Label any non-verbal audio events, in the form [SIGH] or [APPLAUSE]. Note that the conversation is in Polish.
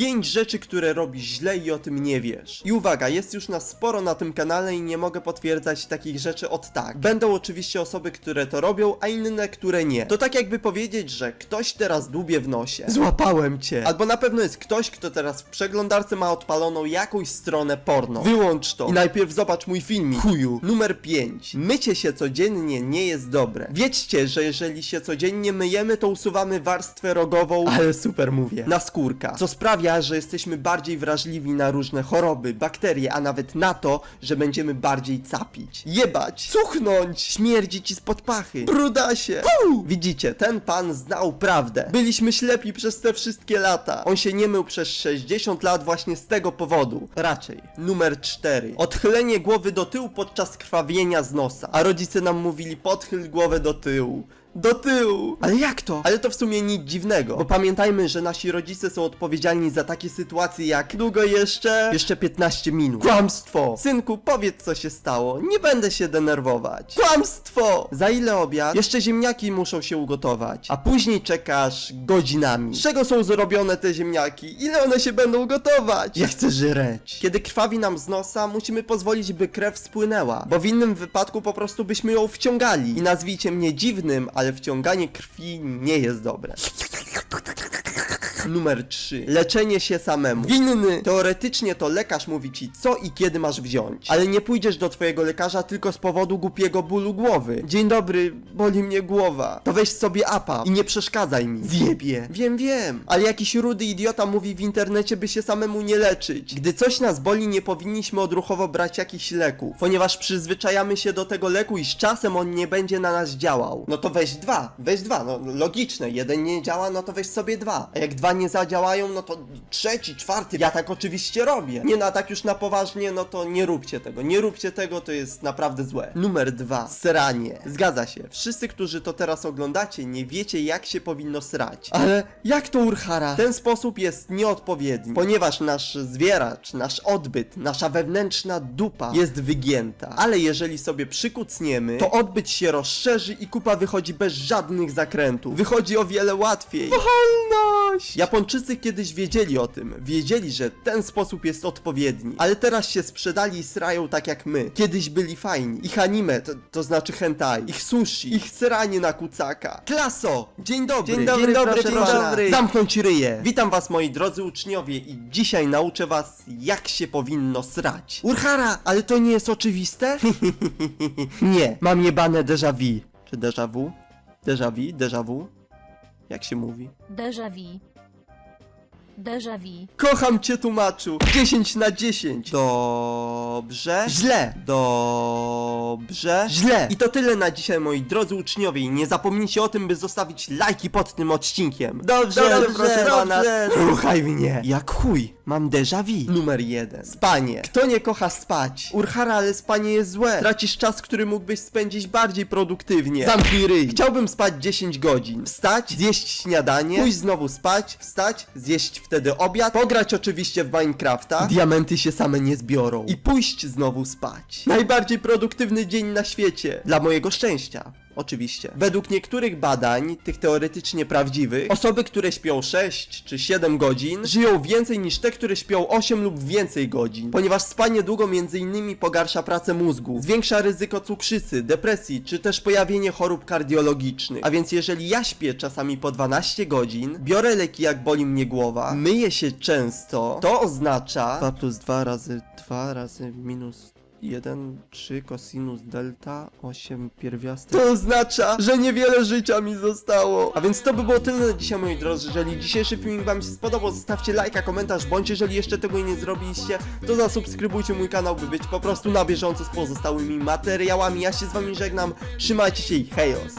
5 rzeczy, które robisz źle i o tym nie wiesz. I uwaga, jest już nas sporo na tym kanale i nie mogę potwierdzać takich rzeczy od tak. Będą oczywiście osoby, które to robią, a inne, które nie. To tak jakby powiedzieć, że ktoś teraz dłubie w nosie. Złapałem cię. Albo na pewno jest ktoś, kto teraz w przeglądarce ma odpaloną jakąś stronę porno. Wyłącz to. I najpierw zobacz mój filmik. Chuju. Numer 5. Mycie się codziennie nie jest dobre. Wiedzcie, że jeżeli się codziennie myjemy, to usuwamy warstwę rogową, ale super mówię, na skórka. Co sprawia, że jesteśmy bardziej wrażliwi na różne choroby, bakterie, a nawet na to, że będziemy bardziej capić. Jebać, cuchnąć, śmierdzi ci spod pachy, brudasie. Widzicie, ten pan znał prawdę. Byliśmy ślepi przez te wszystkie lata. On się nie mył przez 60 lat właśnie z tego powodu. Raczej. Numer 4. Odchylenie głowy do tyłu podczas krwawienia z nosa. A rodzice nam mówili podchyl głowę do tyłu. Do tyłu! Ale jak to? Ale to w sumie nic dziwnego, bo pamiętajmy, że nasi rodzice są odpowiedzialni za takie sytuacje jak długo jeszcze? Jeszcze 15 minut. Kłamstwo! Synku, powiedz co się stało, nie będę się denerwować. Kłamstwo! Za ile obiad? Jeszcze ziemniaki muszą się ugotować, a później czekasz godzinami. Z czego są zrobione te ziemniaki? Ile one się będą gotować? Ja chcę żreć. Kiedy krwawi nam z nosa, musimy pozwolić, by krew spłynęła, bo w innym wypadku po prostu byśmy ją wciągali. I nazwijcie mnie dziwnym, ale wciąganie krwi nie jest dobre. Numer 3. Leczenie się samemu. Winny. Teoretycznie to lekarz mówi ci co i kiedy masz wziąć. Ale nie pójdziesz do twojego lekarza tylko z powodu głupiego bólu głowy. Dzień dobry, boli mnie głowa. To weź sobie apa i nie przeszkadzaj mi. Zjebie. Wiem, wiem. Ale jakiś rudy idiota mówi w internecie, by się samemu nie leczyć. Gdy coś nas boli, nie powinniśmy odruchowo brać jakichś leków. Ponieważ przyzwyczajamy się do tego leku i z czasem on nie będzie na nas działał. No to weź dwa. Weź dwa. No logiczne. Jeden nie działa, no to weź sobie dwa. A jak dwa nie zadziałają, no to trzeci, czwarty. Ja tak oczywiście robię. Nie no, a tak już na poważnie, no to nie róbcie tego. Nie róbcie tego, to jest naprawdę złe. Numer dwa. Sranie. Zgadza się. Wszyscy, którzy to teraz oglądacie, nie wiecie jak się powinno srać. Ale jak to Urhara? Ten sposób jest nieodpowiedni, ponieważ nasz zwieracz, nasz odbyt, nasza wewnętrzna dupa jest wygięta. Ale jeżeli sobie przykucniemy, to odbyt się rozszerzy i kupa wychodzi bez żadnych zakrętów. Wychodzi o wiele łatwiej. Wolność! Japończycy kiedyś wiedzieli o tym. Wiedzieli, że ten sposób jest odpowiedni. Ale teraz się sprzedali i srają tak jak my. Kiedyś byli fajni. Ich anime, to, to znaczy hentai. Ich sushi. Ich sranie na kucaka. Klaso! Dzień dobry. Dzień dobry, proszę dzień pana. dobry. Zamknąć ryje. Witam was moi drodzy uczniowie i dzisiaj nauczę was jak się powinno srać. Urhara, ale to nie jest oczywiste? [LAUGHS] nie, mam jebane déjà vu. Czy déjà vu? Déjà vu? Déjà vu? Jak się mówi? Déjà vu. Déjà vu. Kocham cię tłumaczu! 10 na 10! Dobrze? Źle! Dobrze? Źle! I to tyle na dzisiaj moi drodzy uczniowie i nie zapomnijcie o tym, by zostawić lajki pod tym odcinkiem. Dobrze, Dobrze, proszę pana. Ruchaj mnie! Jak chuj! Mam déjà vu. Numer jeden. Spanie. Kto nie kocha spać? Urhara, ale spanie jest złe. Tracisz czas, który mógłbyś spędzić bardziej produktywnie. Zamknij ryj. Chciałbym spać 10 godzin. Wstać, zjeść śniadanie, pójść znowu spać, wstać, zjeść wtedy obiad, pograć oczywiście w Minecrafta. Diamenty się same nie zbiorą. I pójść znowu spać. Najbardziej produktywny dzień na świecie. Dla mojego szczęścia. Oczywiście. Według niektórych badań, tych teoretycznie prawdziwych, osoby, które śpią 6 czy 7 godzin, żyją więcej niż te, które śpią 8 lub więcej godzin. Ponieważ spanie długo innymi pogarsza pracę mózgu, zwiększa ryzyko cukrzycy, depresji, czy też pojawienie chorób kardiologicznych. A więc jeżeli ja śpię czasami po 12 godzin, biorę leki jak boli mnie głowa, myję się często, to oznacza 2 plus 2 razy 2 razy minus 1, 3 cosinus delta, 8 pierwiastek. To oznacza, że niewiele życia mi zostało. A więc to by było tyle na dzisiaj, moi drodzy. Jeżeli dzisiejszy filmik wam się spodobał, zostawcie lajka, komentarz, bądź jeżeli jeszcze tego nie zrobiliście, to zasubskrybujcie mój kanał, by być po prostu na bieżąco z pozostałymi materiałami. Ja się z wami żegnam, trzymajcie się i hejos!